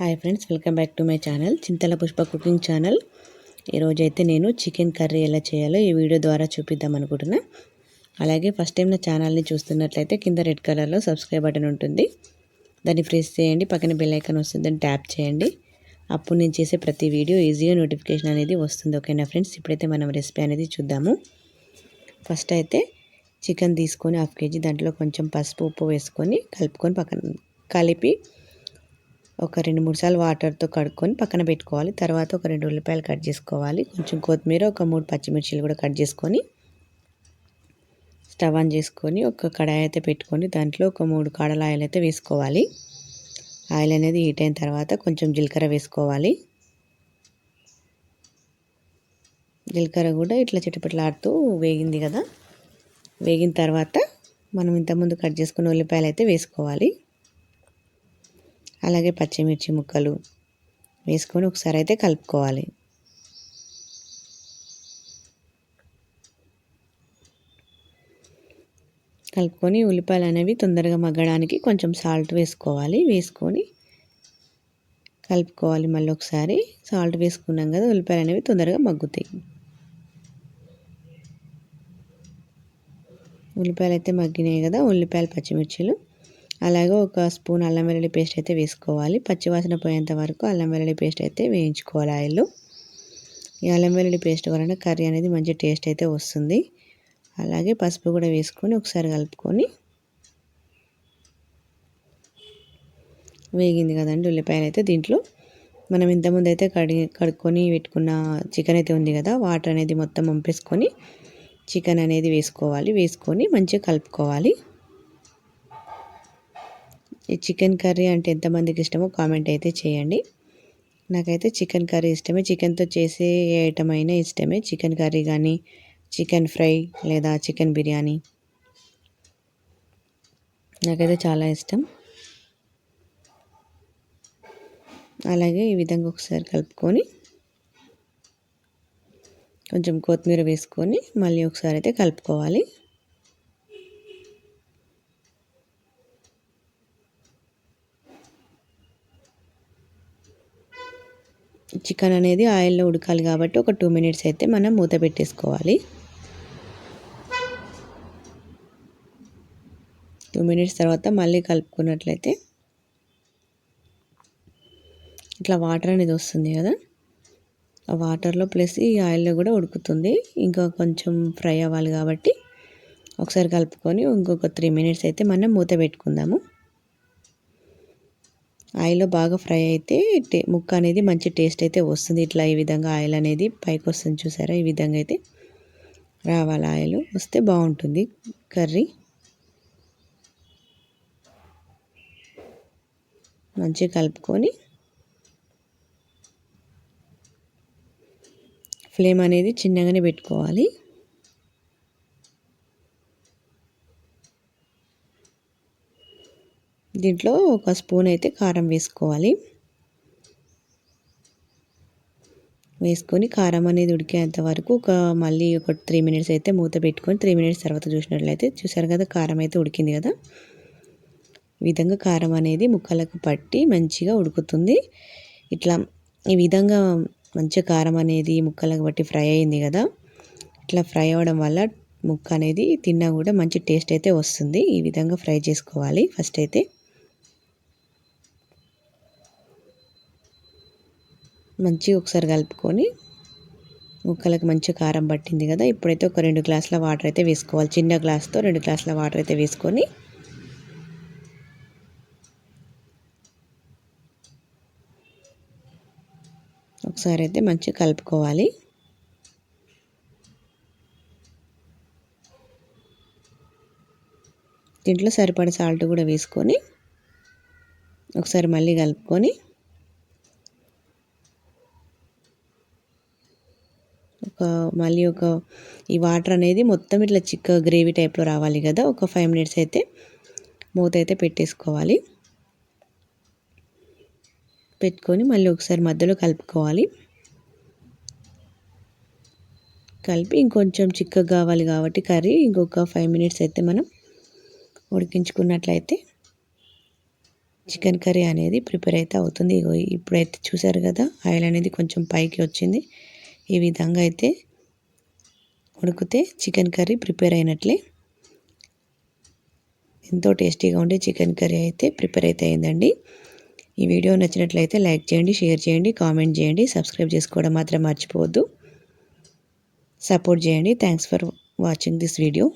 Hi friends welcome back to my channel Chintala Pushpa cooking channel. ఈరోజైతే నేను chicken curry ఎలా చేయాలో ఈ వీడియో ద్వారా చూపిద్దాం అనుకుంటున్నా. అలాగే ఫస్ట్ టైం నా ఛానల్ని చూస్తున్నట్లయితే కింద రెడ్ కలర్లో సబ్స్క్రైబ్ బటన్ ఉంటుంది. దాన్ని ప్రెస్ చేయండి పక్కన బెల్ ఐకాన్ వస్తుంది దాన్ని ట్యాప్ చేయండి. అప్పుడు నేను చేసే ప్రతి వీడియో ఈజీగా నోటిఫికేషన్ అనేది వస్తుంది ఓకేనా ఫ్రెండ్స్? ఇప్పుడైతే మనం రెసిపీ అనేది చూద్దాము. ఫస్ట్ అయితే చికెన్ తీసుకొని హాఫ్ కేజీ దాంట్లో కొంచెం పసుపు ఉప్పు వేసుకొని కలుపుకొని పక్కన కలిపి ఒక రెండు మూడు సార్లు వాటర్తో కడుక్కొని పక్కన పెట్టుకోవాలి. తర్వాత ఒక రెండు ఉల్లిపాయలు కట్ చేసుకోవాలి. కొంచెం కొత్తిమీర ఒక మూడు పచ్చిమిర్చిలు కూడా కట్ చేసుకొని స్టవ్ ఆన్ చేసుకొని ఒక కడాయి అయితే పెట్టుకొని దాంట్లో ఒక మూడు కాడల ఆయిల్ అయితే వేసుకోవాలి. ఆయిల్ అనేది హీట్ అయిన తర్వాత కొంచెం జీలకర్ర వేసుకోవాలి. జీలకర్ర కూడా ఇట్లా చిటపట్లాడుతూ వేగింది కదా. వేగిన తర్వాత మనం ఇంతకుముందు కట్ చేసుకున్న ఉల్లిపాయలు అయితే వేసుకోవాలి. అలాగే పచ్చిమిర్చి ముక్కలు వేసుకొని ఒకసారి అయితే కలుపుకోవాలి. కలుపుకొని ఉల్లిపాయలు అనేవి తొందరగా మగ్గడానికి కొంచెం సాల్ట్ వేసుకోవాలి. వేసుకొని కలుపుకోవాలి. మళ్ళీ ఒకసారి సాల్ట్ వేసుకున్నాం కదా ఉల్లిపాయలు అనేవి తొందరగా మగ్గుతాయి. ఉల్లిపాయలు అయితే మగ్గినాయి కదా ఉల్లిపాయలు పచ్చిమిర్చిలు. అలాగే ఒక స్పూన్ అల్లం వెల్లుల్లి పేస్ట్ అయితే వేసుకోవాలి. పచ్చివాసన పోయేంత వరకు అల్లం వెల్లుల్లి పేస్ట్ అయితే వేయించుకోవాలి ఆయిల్లో. ఈ అల్లం వెల్లుల్లి పేస్ట్ వలన కర్రీ అనేది మంచి టేస్ట్ అయితే వస్తుంది. అలాగే పసుపు కూడా వేసుకొని ఒకసారి కలుపుకొని వేగింది కదండి ఉల్లిపాయలు అయితే దీంట్లో. మనం ఇంతకుముందు అయితే కడిగి కడుక్కొని పెట్టుకున్న చికెన్ అయితే ఉంది కదా వాటర్ అనేది మొత్తం పంపేసుకొని చికెన్ అనేది వేసుకోవాలి. వేసుకొని మంచిగా కలుపుకోవాలి. ఈ చికెన్ కర్రీ అంటే ఎంతమందికి ఇష్టమో కామెంట్ అయితే చేయండి. నాకైతే చికెన్ కర్రీ ఇష్టమే. చికెన్తో చేసే ఏ ఐటమ్ అయినా ఇష్టమే. చికెన్ కర్రీ కానీ చికెన్ ఫ్రై లేదా చికెన్ బిర్యానీ నాకైతే చాలా ఇష్టం. అలాగే ఈ విధంగా ఒకసారి కలుపుకొని కొంచెం కొత్తిమీర వేసుకొని మళ్ళీ ఒకసారి అయితే కలుపుకోవాలి. చికెన్ అనేది ఆయిల్లో ఉడకాలి కాబట్టి ఒక టూ మినిట్స్ అయితే మనం మూత పెట్టేసుకోవాలి. టూ మినిట్స్ తర్వాత మళ్ళీ కలుపుకున్నట్లయితే ఇట్లా వాటర్ అనేది వస్తుంది కదా. ఆ వాటర్లో ప్లస్ ఈ ఆయిల్లో కూడా ఉడుకుతుంది. ఇంకా కొంచెం ఫ్రై అవ్వాలి కాబట్టి ఒకసారి కలుపుకొని ఇంకొక త్రీ మినిట్స్ అయితే మనం మూత పెట్టుకుందాము. ఆయిల్లో బాగా ఫ్రై అయితే ముక్క అనేది మంచి టేస్ట్ అయితే వస్తుంది. ఇట్లా ఈ విధంగా ఆయిల్ అనేది పైకి వస్తుంది చూసారా? ఈ విధంగా అయితే రావాలి ఆయిల్. వస్తే బాగుంటుంది కర్రీ. మంచిగా కలుపుకొని ఫ్లేమ్ అనేది చిన్నగానే పెట్టుకోవాలి. దీంట్లో ఒక స్పూన్ అయితే కారం వేసుకోవాలి. వేసుకొని కారం అనేది ఉడికేంత వరకు ఒక మళ్ళీ ఒక త్రీ మినిట్స్ అయితే మూత పెట్టుకొని త్రీ మినిట్స్ తర్వాత చూసినట్లయితే చూసారు కదా కారం అయితే ఉడికింది కదా. ఈ విధంగా కారం అనేది ముక్కలకు పట్టి మంచిగా ఉడుకుతుంది. ఇట్లా ఈ విధంగా మంచిగా కారం అనేది ముక్కలకు బట్టి ఫ్రై అయింది కదా ఇట్లా ఫ్రై అవ్వడం వల్ల ముక్క అనేది తిన్నా కూడా మంచి టేస్ట్ అయితే వస్తుంది. ఈ విధంగా ఫ్రై చేసుకోవాలి ఫస్ట్ అయితే. మంచిగా ఒకసారి కలుపుకొని ముక్కలకు మంచి కారం పట్టింది కదా ఇప్పుడైతే ఒక రెండు గ్లాసుల వాటర్ అయితే వేసుకోవాలి. చిన్న గ్లాస్తో రెండు గ్లాసుల వాటర్ అయితే వేసుకొని ఒకసారి అయితే మంచిగా కలుపుకోవాలి. దీంట్లో సరిపడే సాల్ట్ కూడా వేసుకొని ఒకసారి మళ్ళీ కలుపుకొని ఒక మళ్ళీ ఒక ఈ వాటర్ అనేది మొత్తం ఇట్లా చిక్క గ్రేవీ టైప్లో రావాలి కదా ఒక ఫైవ్ మినిట్స్ అయితే మూత అయితే పెట్టేసుకోవాలి. పెట్టుకొని మళ్ళీ ఒకసారి మధ్యలో కలుపుకోవాలి. కలిపి ఇంకొంచెం చిక్కగా కావాలి కాబట్టి కర్రీ ఇంకొక ఫైవ్ మినిట్స్ అయితే మనం ఉడికించుకున్నట్లయితే చికెన్ కర్రీ అనేది ప్రిపేర్ అయితే అవుతుంది. ఇగో ఇప్పుడైతే చూసారు కదా ఆయిల్ అనేది కొంచెం పైకి వచ్చింది. ఈ విధంగా అయితే ఉడికితే చికెన్ కర్రీ ప్రిపేర్ అయినట్లే. ఎంతో టేస్టీగా ఉండే చికెన్ కర్రీ అయితే ప్రిపేర్ అయితే అయిందండి. ఈ వీడియో నచ్చినట్లయితే లైక్ చేయండి షేర్ చేయండి కామెంట్ చేయండి సబ్స్క్రైబ్ చేసుకోవడం మాత్రం మర్చిపోవద్దు. సపోర్ట్ చేయండి. Thanks for watching this video.